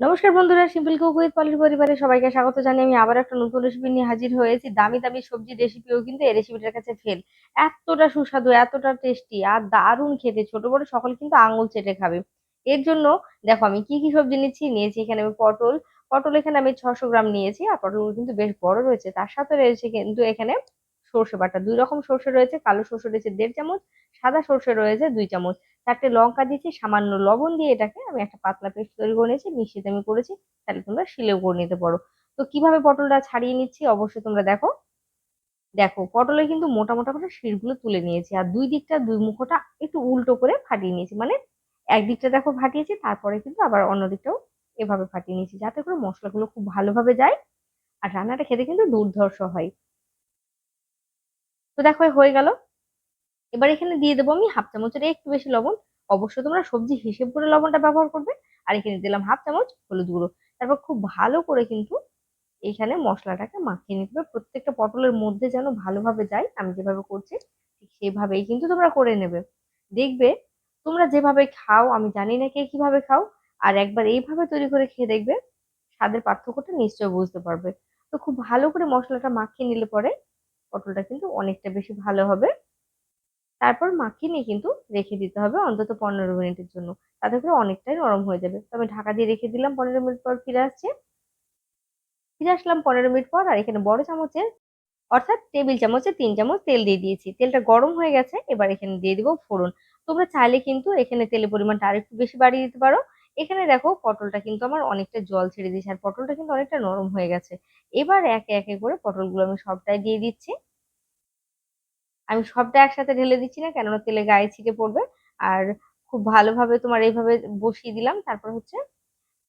নমস্কার বন্ধুরা simple cook with পলির পরিবারে সবাইকে স্বাগত জানিয়ে আমি আবার একটা নতুন রেসিপি নিয়ে হাজির হয়েছি। দামি দামি সবজি রেসিপিও কিন্তু এই রেসিপিটার কাছে ফেল এতটা সুস্বাদু, এতটা টেস্টি আর দারুণ খেতে। ছোট বড় সকল কিন্তু আঙুল চেটে খাবে। এর জন্য দেখো আমি কি কি সবজি নিচ্ছি, নিয়েছি এখানে আমি পটল। পটল এখানে আমি ছশো গ্রাম নিয়েছি আর পটলগুলো কিন্তু বেশ বড় রয়েছে। তার সাথে রয়েছে কিন্তু এখানে সর্ষে বাটা। দুই রকম সর্ষে রয়েছে, কালো সর্ষে রয়েছে দেড় চামচ, সাদা সর্ষে রয়েছে দুই চামচ। চারটে লঙ্কা দিয়েছি, সামান্য লবণ দিয়ে এটাকে আমি একটা পাতলা পেস্ট তৈরি করে নিয়েছি মিশিয়ে আমি করেছি, তাহলে তোমরা শিলেও করে নিতে পারো। তো কীভাবে পটলটা ছাড়িয়ে নিচ্ছি অবশ্যই তোমরা দেখো। দেখো, পটলে কিন্তু মোটা মোটা করে শিরগুলো তুলে নিয়েছি, আর দুই দিকটা, দুই মুখোটা একটু উল্টো করে ফাটিয়ে নিয়েছি। মানে একদিকটা দেখো ফাটিয়েছি, তারপরে কিন্তু আবার অন্য দিকটাও এভাবে ফাটিয়ে নিয়েছি, যাতে করে মশলাগুলো খুব ভালোভাবে যায়, আর রান্নাটা খেতে কিন্তু দুর্ধর্ষ হয়। তো দেখো হয়ে গেল। এবার এখানে দিয়ে দেবো আমি হাফ চামচের একটু বেশি লবণ। অবশ্যই তোমরা সবজি হিসেব করে লবণটা ব্যবহার করবে। আর এখানে দিলাম হাফ চামচ হলুদ গুঁড়ো। তারপর খুব ভালো করে কিন্তু এখানে মশলাটাকে মাখিয়ে নিতে হবে। প্রত্যেকটা পটলের মধ্যে যেন ভালোভাবে যায়, আমি যেভাবে করছি ঠিক সেভাবেই কিন্তু তোমরা করে নেবে। দেখবে তোমরা যেভাবে খাও, আমি জানি না কে কীভাবে খাও, আর একবার এইভাবে তৈরি করে খেয়ে দেখবে স্বাদের পার্থক্যটা নিশ্চয় বুঝতে পারবে। তো খুব ভালো করে মশলাটা মাখিয়ে নিলে পরে পটলটা কিন্তু অনেকটা বেশি ভালো হবে। তারপর মাখিয়ে নিয়ে কিন্তু রেখে দিতে হবে অন্তত পনেরো মিনিটের জন্য। তাতে করে অনেকটাই নরম হয়ে যাবে। তবে ঢাকা দিয়ে রেখে দিলাম পনেরো মিনিট পর ফিরে আসছে। ফিরে আসলাম পনেরো মিনিট পর আর এখানে বড় চামচের অর্থাৎ টেবিল চামচে তিন চামচ তেল দিয়ে দিয়েছি। তেলটা গরম হয়ে গেছে, এবার এখানে দিয়ে দিব ফোড়ন। তোমরা চাইলে কিন্তু এখানে তেলের পরিমাণটা আরেকটু বেশি বাড়িয়ে দিতে পারো। এখানে দেখো পটলটা কিন্তু আমার অনেকটা জল ছেড়ে দিয়েছে আর পটলটা কিন্তু অনেকটা নরম হয়ে গেছে। এবার একে একে করে পটলগুলো আমি সবটাই দিয়ে দিচ্ছি। আমি সবটা একসাথে ঢেলে দিচ্ছি না, কেননা তেলে গায়ে ছিটে পড়বে। আর খুব ভালোভাবে তোমার এইভাবে বসিয়ে দিলাম। তারপর হচ্ছে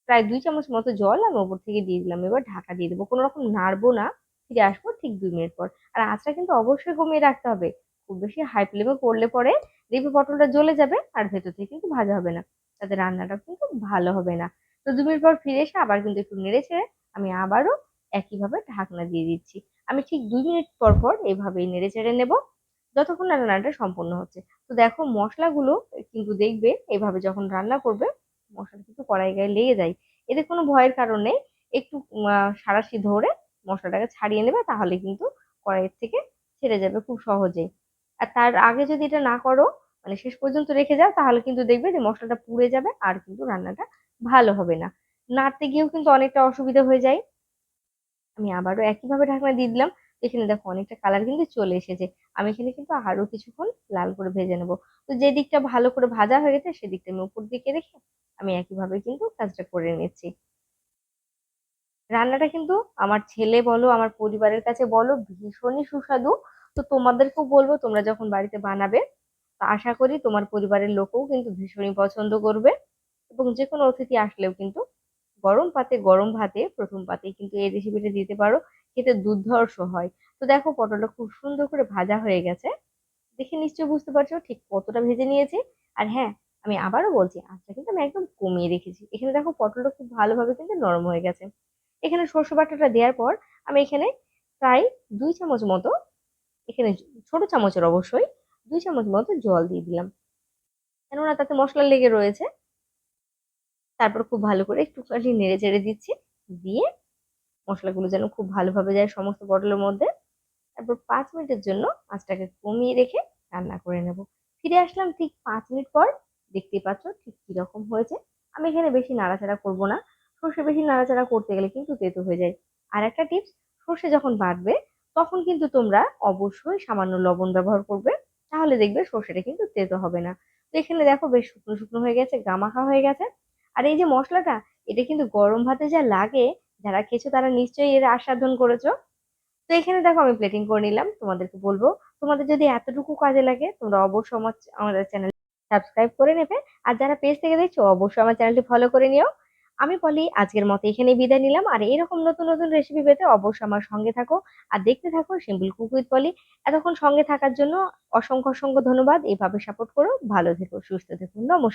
প্রায় দুই চামচ মতো জল আমি ওপর থেকে দিয়ে দিলাম। এবার ঢাকা দিয়ে দেবো। কোনো রকম নাড়বো না, ফিরে আসব ঠিক দুই মিনিট পর। আর আঁচটা কিন্তু অবশ্যই কমিয়ে রাখতে হবে। খুব বেশি হাই ফ্লেমে করলে পরে দেখবে পটলটা জ্বলে যাবে আর ভেতর থেকে কিন্তু ভাজা হবে না। তাতে রান্নাটা কিন্তু ভালো হবে না। তো দু মিনিট পর ফিরে এসে আবার কিন্তু একটু নেড়ে ছেড়ে আমি আবারও একইভাবে ঢাকনা দিয়ে দিচ্ছি। আমি ঠিক দুই মিনিট পর পর এইভাবেই নেড়ে চেড়ে নেব। যতক্ষণ না রান্নাটা সম্পূর্ণ হচ্ছে। তো দেখো মশলাগুলো কিন্তু দেখবে এভাবে যখন রান্না করবে, মশলা কিন্তু কড়াই গায়ে লেগে যায়। এতে কোনো ভয়ের কারণে একটু সারাশি ধরে মশলাটাকে ছাড়িয়ে নেবে, তাহলে কিন্তু কড়াইয়ের থেকে ছেড়ে যাবে খুব সহজেই আর তার আগে যদি এটা না করো মানে শেষ পর্যন্ত রেখে যাও, তাহলে কিন্তু দেখবে যে মশলাটা পুড়ে যাবে আর কিন্তু রান্নাটা ভালো হবে না। নাড়তে গিয়েও কিন্তু অনেকটা অসুবিধা হয়ে যায়। আমি আবারও একইভাবে ঢাকনা দিয়ে দিলাম। এখানে দেখো অনেকটা কালার কিন্তু চলে এসেছে। আমি এখানে কিন্তু আরও কিছুক্ষণ লাল করে ভেজে নেব। তো যে দিকটা ভালো করে ভাজা হয়ে গেছে সেদিকটা আমি উপর দিকে রেখে আমি একইভাবে কিন্তু কাজটা করে নিচ্ছি। রান্নাটা কিন্তু আমার ছেলে বলো, আমার পরিবারের কাছে বলো, ভীষণই সুস্বাদু। তো তোমাদেরকেও বলব, তোমরা যখন বাড়িতে বানাবে, তো আশা করি তোমার পরিবারের লোকও কিন্তু ভীষণই পছন্দ করবে। এবং যে কোনো অতিথি আসলেও কিন্তু গরম পাতে গরম ভাতে, প্রথম পাতে কিন্তু এই রেসিপিটা দিতে পারো। খেতে দুর্ধর্ষ হয়। তো দেখো পটলটা খুব সুন্দর করে ভাজা হয়ে গেছে। দেখে নিশ্চয়ই বুঝতে পারছ ঠিক কতটা ভেজে নিয়েছি। আর হ্যাঁ আমি আবারও বলছি, আঁচটা কিন্তু আমি একদম কমিয়ে রেখেছি। এখানে দেখো পটলটা খুব ভালোভাবে কিন্তু নরম হয়ে গেছে। এখানে সর্ষে বাটাটা দেওয়ার পর আমি এখানে প্রায় দুই চামচ মতো, এখানে ছোট চামচের অবশ্যই দুই চামচ মতো জল দিয়ে দিলাম। কেননা তাতে মশলা লেগে রয়েছে। তারপর খুব ভালো করে একটুখানি নেড়ে চেড়ে দিচ্ছি। দিয়ে মশলাগুলো যেন খুব ভালোভাবে যায় সমস্ত পটলের মধ্যে। তারপর পাঁচ মিনিটের জন্য আঁচটাকে কমিয়ে রেখে রান্না করে নেব। ফিরে আসলাম ঠিক পাঁচ মিনিট পর। দেখতেই পাচ্ছ ঠিক কীরকম হয়েছে। আমি এখানে বেশি নাড়াচাড়া করব না। সর্ষে বেশি নাড়াচাড়া করতে গেলে কিন্তু তেতো হয়ে যায়। আর একটা টিপস, সর্ষে যখন বাটবে, তখন কিন্তু তোমরা অবশ্যই সামান্য লবণ ব্যবহার করবে। তাহলে দেখবে সর্ষেটা কিন্তু তেতো হবে না। তো এখানে দেখো বেশ শুকনো শুকনো হয়ে গেছে, গামাখা হয়ে গেছে। আর এই যে মশলাটা, এটা কিন্তু গরম ভাতে যা লাগে যারা খেয়েছো তারা নিশ্চয়ই এর আস্বাদন করেছ। তো এখানে দেখো আমি প্লেটিং করে নিলাম, তোমাদেরকে বলব, তোমাদের যদি এতটুকু কাজে লাগে, তোমরা অবশ্যই আমার আমাদের চ্যানেল সাবস্ক্রাইব করে নেবে। আর যারা পেজ থেকে দেখছ, অবশ্যই আমার চ্যানেলটি ফলো করে নিও। আমি বলি, আজকের মতো এখানে বিদায় নিলাম। আর এরকম নতুন নতুন রেসিপি পেতে অবশ্যই আমার সঙ্গে থাকো। আর দেখতে থাকো সিম্পল কুক উইথ পলি এতক্ষণ সঙ্গে থাকার জন্য অসংখ্য অসংখ্য ধন্যবাদ। এইভাবে সাপোর্ট করো। ভালো থেকো, সুস্থ থেকো। নমস্কার।